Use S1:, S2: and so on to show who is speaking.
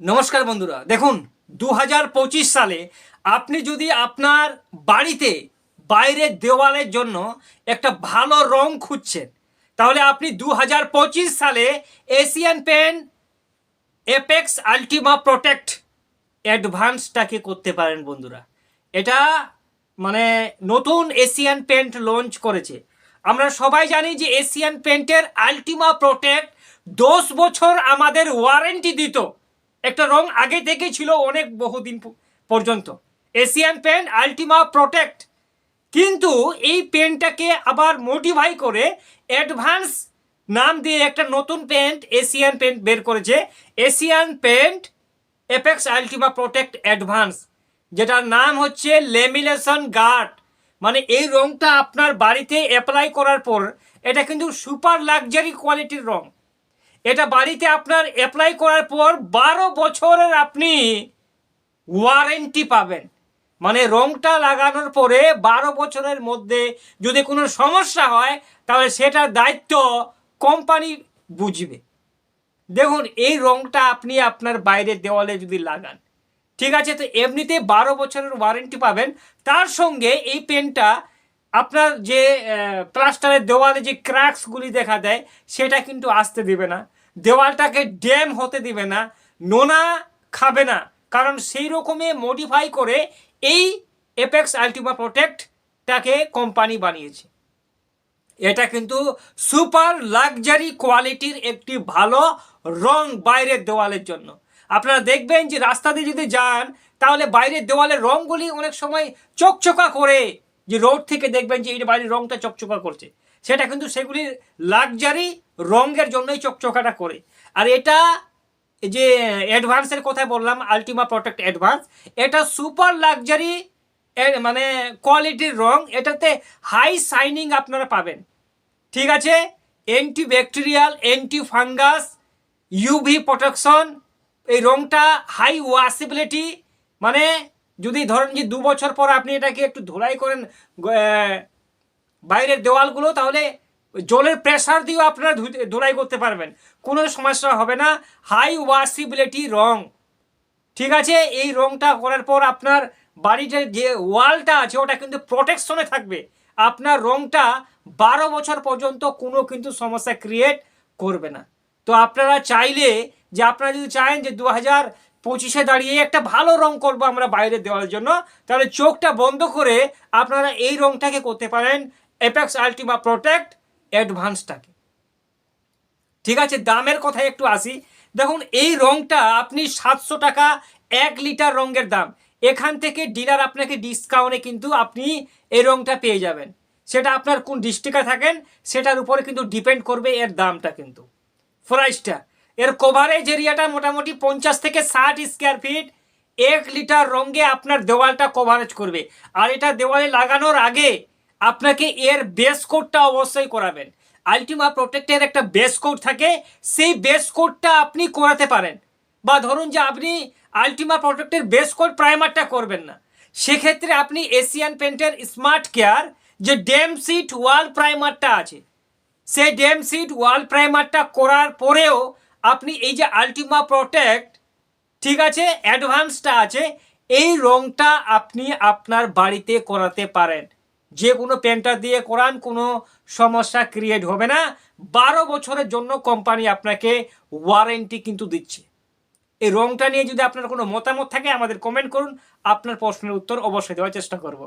S1: নমস্কার বন্ধুরা। দেখুন দু হাজার পঁচিশ সালে আপনি যদি আপনার বাড়িতে বাইরের দেওয়ালের জন্য একটা ভালো রং খুঁজছেন, তাহলে আপনি দু হাজার পঁচিশ সালে Asian paint apex ultima protect অ্যাডভান্সটাকে করতে পারেন বন্ধুরা। এটা মানে নতুন এশিয়ান পেন্ট লঞ্চ করেছে। আমরা সবাই জানি যে এশিয়ান পেন্টের আলটিমা প্রোটেক্ট দশ বছর আমাদের ওয়ারেন্টি দিত। একটা রং আগে থেকে ছিল অনেক বহুদিন পর্যন্ত। এশিয়ান পেন্ট আলটিমা প্রোটেক্ট কিন্তু এই পেনটাকে আবার মডিফাই করে অ্যাডভান্স নাম দিয়ে একটা নতুন পেন্ট এশিয়ান পেন্ট বের করেছে। Asian paint apex ultima protect advance যেটার নাম হচ্ছে লেমিনেশন গার্ড মানে এই রংটা আপনার বাড়িতে অ্যাপ্লাই করার পর, এটা কিন্তু সুপার লাক্সারি কোয়ালিটির রং। এটা বাড়িতে আপনার অ্যাপ্লাই করার পর বারো বছরের আপনি ওয়ারেন্টি পাবেন। মানে রংটা লাগানোর পরে বারো বছরের মধ্যে যদি কোনো সমস্যা হয়, তাহলে সেটার দায়িত্ব কোম্পানি বুঝবে। দেখুন, এই রংটা আপনি আপনার বাইরের দেওয়ালে যদি লাগান, ঠিক আছে? তো এমনিতে বারো বছরের ওয়ারেন্টি পাবেন। তার সঙ্গে এই পেনটা আপনার যে প্লাস্টারের দেওয়ালে যে ক্র্যাকসগুলি দেখা দেয়, সেটা কিন্তু আসতে দিবে না। দেওয়ালটাকে ড্যাম হতে দিবে না। নোনা খাবে না। কারণ সেই রকমে মডিফাই করে এই এপেক্স আলটিমা প্রোটেক্টটাকে কোম্পানি বানিয়েছে। এটা কিন্তু সুপার লাক্সারি কোয়ালিটির একটি ভালো রং বাইরের দেওয়ালের জন্য। আপনারা দেখবেন যে রাস্তা দিয়ে যদি যান, তাহলে বাইরের দেওয়ালের রংগুলি অনেক সময় চকচকা করে যে রোড থেকে দেখবেন যে এই বাড়ির রংটা চকচকা করছে। সেটা কিন্তু সেগুলি লাক্সারি রঙের জন্যই চকচকাটা করে। আর এটা যে অ্যাডভান্সের কথা বললাম, আলটিমা প্রোটেক্ট অ্যাডভান্স, এটা সুপার লাক্সারি মানে কোয়ালিটির রং, এটাতে হাই শাইনিং আপনারা পাবেন। ঠিক আছে? Anti bacterial anti fungus UV protection, এই রংটা হাই ওয়াসিবিলিটি মানে যদি ধরেন যে দু বছর পর আপনি এটাকে একটু ধুলাই করেন বাইরের দেওয়ালগুলো, তাহলে জলের প্রেশার দিয়েও আপনারা ধুলাই করতে পারবেন। কোনো সমস্যা হবে না। হাই ওয়াসিবিলিটি রং। ঠিক আছে? এই রংটা করার পর আপনার বাড়িতে যে ওয়ালটা আছে, ওটা কিন্তু প্রোটেকশনে থাকবে। আপনার রংটা বারো বছর পর্যন্ত কোনো কিন্তু সমস্যা ক্রিয়েট করবে না। তো আপনারা চাইলে, যে আপনারা যদি চান যে দু হাজার পঁচিশে দাঁড়িয়ে একটা ভালো রং করব আমরা বাইরে দেওয়ার জন্য। তাহলে চোখটা বন্ধ করে আপনারা এই রংটাকে করতে পারেন এপেক্স আলটিমা প্রোটেক্ট অ্যাডভান্সটাকে ঠিক আছে, দামের কথায় একটু আসি। দেখুন, এই রংটা আপনি সাতশো টাকা এক লিটার রঙের দাম। এখান থেকে ডিলার আপনাকে ডিসকাউন্টে কিন্তু আপনি এই রংটা পেয়ে যাবেন। সেটা আপনার কোন ডিস্ট্রিক্টে থাকেন, সেটার উপরে কিন্তু ডিপেন্ড করবে এর দামটা কিন্তু। প্রাইসটা এর কভারেজ এরিয়াটা মোটামুটি পঞ্চাশ থেকে ষাট স্কোয়ার ফিট এক লিটার রঙে আপনার দেওয়ালটা কভারেজ করবে। আর এটা দেওয়ালে লাগানোর আগে আপনাকে এর বেস কোডটা অবশ্যই করাবেন। আলটিমা প্রোটেক্টের একটা বেস কোড থাকে। সেই বেস কোডটা আপনি করাতে পারেন। বা ধরুন যে আপনি আলটিমা প্রোটেক্টের বেস কোড প্রাইমারটা করবেন না। সেক্ষেত্রে আপনি এশিয়ান পেন্টের স্মার্ট কেয়ার যে ডেম সিট ওয়াল প্রাইমারটা আছে, সেই ডেম সিট ওয়াল প্রাইমারটা করার পরেও আপনি এই যে আলটিমা প্রোটেক্ট ঠিক আছে অ্যাডভান্সটা আছে, এই রংটা আপনি আপনার বাড়িতে করাতে পারেন। যে কোনো পেন্টার দিয়ে করান, কোনো সমস্যা ক্রিয়েট হবে না। বারো বছরের জন্য কোম্পানি আপনাকে ওয়ারেন্টি কিন্তু দিচ্ছে। এই রংটা নিয়ে যদি আপনার কোনো মতামত থাকে, আমাদের কমেন্ট করুন। আপনার প্রশ্নের উত্তর অবশ্যই দেওয়ার চেষ্টা করব।